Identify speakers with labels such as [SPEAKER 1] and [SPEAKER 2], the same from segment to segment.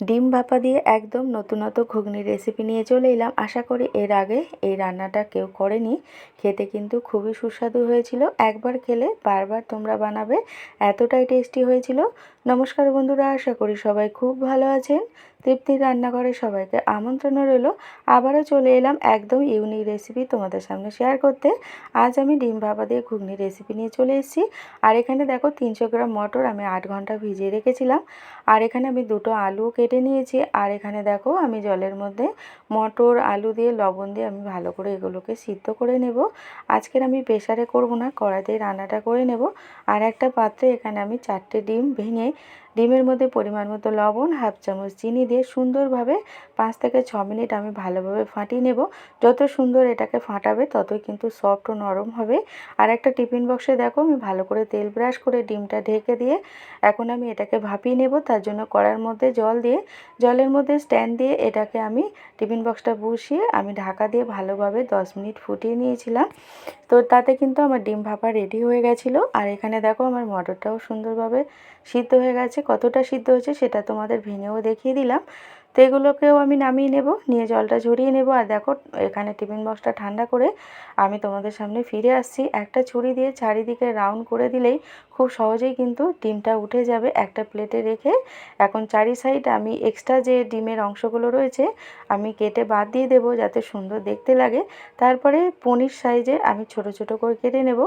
[SPEAKER 1] ডিম ভাপা দিয়ে একদম নতুনত্ব ঘুগনির রেসিপি নিয়ে চলে এলাম। আশা করি এর আগে এই রান্নাটা কেউ করেনি। খেতে কিন্তু খুবই সুস্বাদু হয়েছিল। একবার খেলে বারবার তোমরা বানাবে। এতটাই টেস্টি হয়েছিল। নমস্কার বন্ধুরা, আশা করি সবাই খুব ভালো আছেন। তৃপ্তির রান্নাঘরে সবাইকে আমন্ত্রণ রইল। আবারও চলে এলাম একদম ইউনিক রেসিপি তোমাদের সামনে শেয়ার করতে। আজ আমি ডিম ভাপা দিয়ে ঘুগনি রেসিপি নিয়ে চলে এসেছি। আর এখানে দেখো তিনশো গ্রাম মটর আমি আট ঘণ্টা ভিজিয়ে রেখেছিলাম। আর এখানে আমি দুটো আলু কেটে নিয়েছি। আর এখানে দেখো আমি জলের মধ্যে মটর, আলু দিয়ে, লবণ দিয়ে আমি ভালো করে এগুলোকে সিদ্ধ করে নেব। আজকের আমি প্রেশারে করব না কড়াতেই রান্নাটা করে নেব। আর একটা পাত্রে এখানে আমি চারটে ডিম ভেঙে ডিমের মধ্যে পরিমাণ মতো লবণ, হাফ চামচ চিনি দিয়ে সুন্দরভাবে পাঁচ থেকে ছ মিনিট আমি ভালোভাবে ফাটিয়ে নেব। যত সুন্দর এটাকে ফাটাবে, ততই কিন্তু সফট ও নরম হবে। আর একটা টিফিন বক্সে দেখো, আমি ভালো করে তেল ব্রাশ করে ডিমটা ঢেকে দিয়ে এখন আমি এটাকে ভাপিয়ে নেব। তার জন্য কড়ার মধ্যে জল দিয়ে, জলের মধ্যে স্ট্যান্ড দিয়ে এটাকে আমি টিফিন বক্সটা বসিয়ে আমি ঢাকা দিয়ে ভালোভাবে দশ মিনিট ফুটিয়ে নিয়েছিলাম। তো তাতে কিন্তু আমার ডিম ভাপা রেডি হয়ে গেছিল। আর এখানে দেখো, আমার মটরটাও সুন্দরভাবে সিদ্ধ হয়ে গেছে। কতটা সিদ্ধ হয়েছে সেটা তোমাদের ভেঙেও দেখিয়ে দিলাম। তো এগুলোকেও আমি নামিয়ে নেব, নিয়ে জলটা ঝরিয়ে নেব। আর দেখো, এখানে টিফিন বক্সটা ঠান্ডা করে আমি তোমাদের সামনে ফিরে আসছি। একটা ছুরি দিয়ে চারিদিকে রাউন্ড করে দিলেই খুব সহজেই কিন্তু ডিমটা উঠে যাবে একটা প্লেটে রেখে। এখন চারি সাইড আমি এক্সট্রা যে ডিমের অংশগুলো রয়েছে, আমি কেটে বাদ দিয়ে দেবো যাতে সুন্দর দেখতে লাগে। তারপরে পনির সাইজে আমি ছোট ছোট করে কেটে নেব।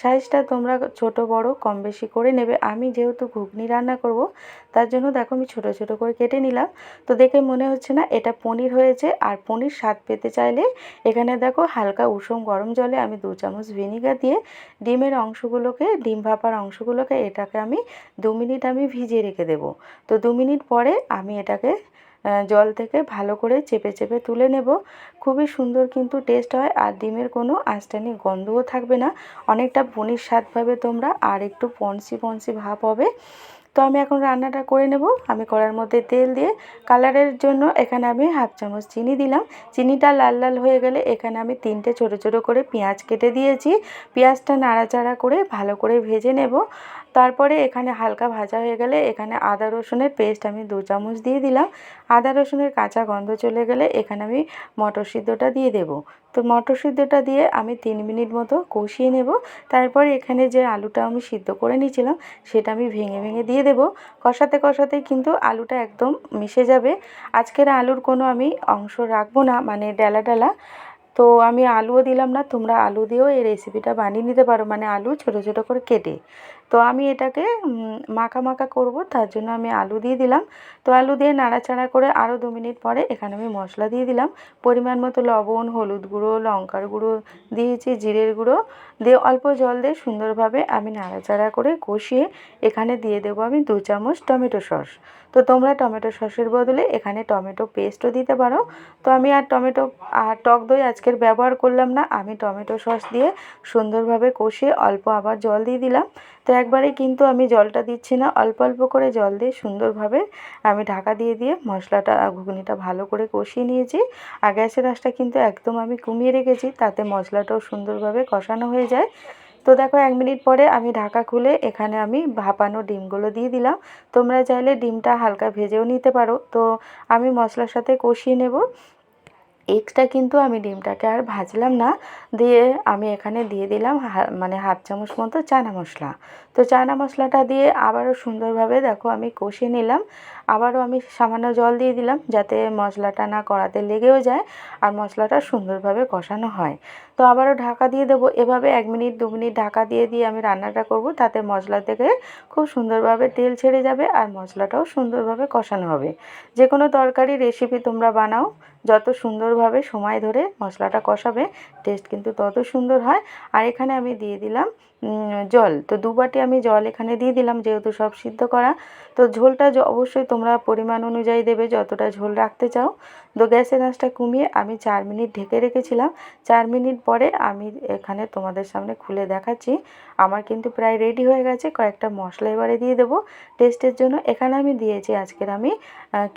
[SPEAKER 1] সাইজটা তোমরা ছোট, বড়, কম বেশি করে নেবে। আমি যেহেতু ঘুগনি রান্না করব, তার জন্য দেখো আমি ছোট ছোট করে কেটে নিলাম। তো দেখে মনে হচ্ছে না, এটা পনির হয়েছে। আর পনির স্বাদ পেতে চাইলে এখানে দেখো হালকা উষুম গরম জলে আমি দু চামচ ভিনিগার দিয়ে ডিমের অংশগুলোকে, ডিম ভাপার অংশগুলোকে এটাকে আমি দু মিনিট আমি ভিজিয়ে রেখে দেব। তো দু মিনিট পরে আমি এটাকে জল থেকে ভালো করে চেপে চেপে তুলে নেব। খুবই সুন্দর কিন্তু টেস্ট হয় আর ডিমের কোনো আঁচটানি গন্ধও থাকবে না। অনেকটা পনির স্বাদ পাবে তোমরা আর একটু পনসি পনসি ভাব হবে। তো আমি এখন রান্নাটা করে নেব। আমি কড়ার মধ্যে তেল দিয়ে কালারের জন্য এখানে আমি হাফ চামচ চিনি দিলাম। চিনিটা লাল লাল হয়ে গেলে এখানে আমি তিনটে ছোট ছোট করে পেঁয়াজ কেটে দিয়েছি। পেঁয়াজটা নাড়াচাড়া করে ভালো করে ভেজে নেব। তারপরে এখানে হালকা ভাজা হয়ে গেলে এখানে আদা রসুনের পেস্ট আমি দু চামচ দিয়ে দিলাম। আদা রসুনের কাঁচা গন্ধ চলে গেলে এখানে আমি মটর সিদ্ধটা দিয়ে দেব। তো মটর সিদ্ধটা দিয়ে আমি তিন মিনিট মতো কষিয়ে নেব। তারপর এখানে যে আলুটা আমি সিদ্ধ করে নিয়েছিলাম, সেটা আমি ভেঙে ভেঙে দিয়ে দেব। কষাতে কষাতেই কিন্তু আলুটা একদম মিশে যাবে। আজকের আলুর কোনো আমি অংশ রাখব না মানে ডালা ডেলা। তো আমি আলুও দিলাম না, তোমরা আলু দিয়েও এই রেসিপিটা বানিয়ে নিতে পারো। মানে আলু ছোট ছোট করে কেটে। তো আমি এটাকে মাখা মাখা করব, তার জন্য আমি আলু দিয়ে দিলাম। তো আলু দিয়ে নাড়াচাড়া করে আরও দু মিনিট পরে এখানে আমি মশলা দিয়ে দিলাম। পরিমাণ মতো লবণ, হলুদ গুঁড়ো, লঙ্কার গুঁড়ো দিয়েছি, জিরের গুঁড়ো দিয়ে অল্প জল দিয়ে সুন্দরভাবে আমি নাড়াচাড়া করে কষিয়ে এখানে দিয়ে দেবো আমি দু চামচ টমেটো সস। তো তোমরা টমেটো সসের বদলে এখানে টমেটো পেস্টও দিতে পারো। তো আমি আর টমেটো, আর টক দই আজকের ব্যবহার করলাম না। আমি টমেটো সস দিয়ে সুন্দরভাবে কষিয়ে অল্প আবার জল দিয়ে দিলাম। তো একবারে কিন্তু আমি জলটা দিচ্ছি না। অল্প অল্প করে জল দিয়ে সুন্দরভাবে আমি ঢাকা দিয়ে দিয়ে মশলাটা, ঘুগনিটা ভালো করে কষিয়ে নিয়েছি। আর গ্যাসের আঁচটা কিন্তু একদম আমি কমিয়ে রেখেছি, তাতে মশলাটাও সুন্দরভাবে কষানো হয়ে যায়। তো দেখো, এক মিনিট পরে আমি ঢাকা খুলে এখানে আমি ভাপানো ডিমগুলো দিয়ে দিলাম। তোমরা চাইলে ডিমটা হালকা ভেজেও নিতে পারো। তো আমি মশলার সাথে কষিয়ে নেব। এক্সট্রা কিন্তু আমি ডিমটাকে আর ভাজলাম না। দিয়ে আমি এখানে দিয়ে দিলাম মানে হাফ চামচ মতো চানা মশলা। তো চানা মশলাটা দিয়ে আবারও সুন্দরভাবে দেখো আমি কষিয়ে নিলাম। আবারও আমি সামান্য জল দিয়ে দিলাম যাতে মশলাটা না কড়াতে লেগেও যায় আর মশলাটা সুন্দরভাবে কষানো হয়। তো আবারও ঢাকা দিয়ে দেবো। এভাবে এক মিনিট, দু মিনিট ঢাকা দিয়ে দিয়ে আমি রান্নাটা করব। তাতে মশলা থেকে খুব সুন্দরভাবে তেল ছেড়ে যাবে আর মশলাটাও সুন্দরভাবে কষানো হবে। যে কোনো তরকারি রেসিপি তোমরা বানাও। যত সুন্দরভাবে সময় ধরে মশলাটা কষাবে টেস্ট কিন্তু তত সুন্দর হয়। আর এখানে আমি দিয়ে দিলাম জল। তো দু বাটি আমি জল এখানে দিয়ে দিলাম, যেহেতু সব সিদ্ধ করা। তো ঝোলটা অবশ্যই তোমরা পরিমাণ অনুযায়ী দেবে, যতটা ঝোল রাখতে চাও। তো গ্যাসের আঁচটা কমিয়ে আমি চার মিনিট ঢেকে রেখেছিলাম। চার মিনিট পরে আমি এখানে তোমাদের সামনে খুলে দেখাচ্ছি। আমার কিন্তু প্রায় রেডি হয়ে গেছে। কয়েকটা মশলা এবারে দিয়ে দেবো। টেস্টের জন্য এখানে আমি দিয়েছি, আজকের আমি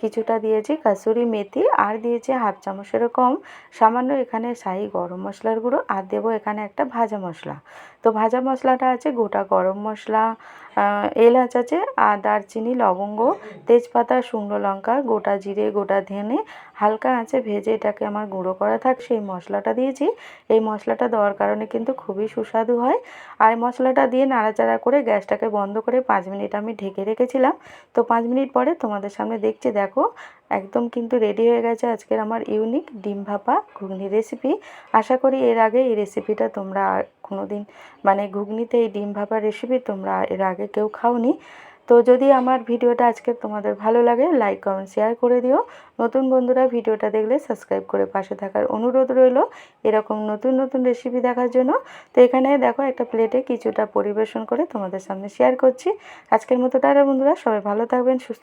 [SPEAKER 1] কিছুটা দিয়েছি কাসুরি মেথি আর দিয়েছি হাফ চামচেরও কম। সামান্য এখানে শাহি গরম মশলার গুঁড়ো আর দেবো এখানে একটা ভাজা মশলা। তো ভাজা মশলাটা আছে গোটা গরম মশলা এলাচ আছে আর দারচিনি, লবঙ্গ, তেজপাতা, শুকনো লঙ্কা, গোটা জিরে, গোটা ধনে, হালকা আঁচে ভেজে এটাকে আমার গুঁড়ো করা থাক। সেই মশলাটা দিয়েছি। এই মশলাটা দেওয়ার কারণে কিন্তু খুবই সুস্বাদু হয়। আর মশলাটা দিয়ে নাড়াচাড়া করে গ্যাসটাকে বন্ধ করে পাঁচ মিনিট আমি ঢেকে রেখেছিলাম। তো পাঁচ মিনিট পরে তোমাদের সামনে দেখছি, দেখো, একদম কিন্তু রেডি হয়ে গেছে আজকের আমার ইউনিক ডিম ভাপা ঘুগনি রেসিপি আশা করি এর আগে এই রেসিপিটা তোমরা কোনো দিন মানে ঘুগনিতে এই ডিম ভাপা রেসিপি তোমরা এর আগে কেউ খাওনি। তো যদি আমার ভিডিওটা আজকে তোমাদের ভালো লাগে লাইক কমেন্ট শেয়ার করে দিও। নতুন বন্ধুরা ভিডিওটা দেখলে সাবস্ক্রাইব করে পাশে থাকার অনুরোধ রইল। এরকম নতুন নতুন রেসিপি দেখার জন্য। তো এখানে দেখো একটা প্লেটে কিছুটা পরিবেশন করে তোমাদের সামনে শেয়ার করছি। আজকের মতো টাটা বন্ধুরা, সবাই ভালো থাকবেন, সুস্থ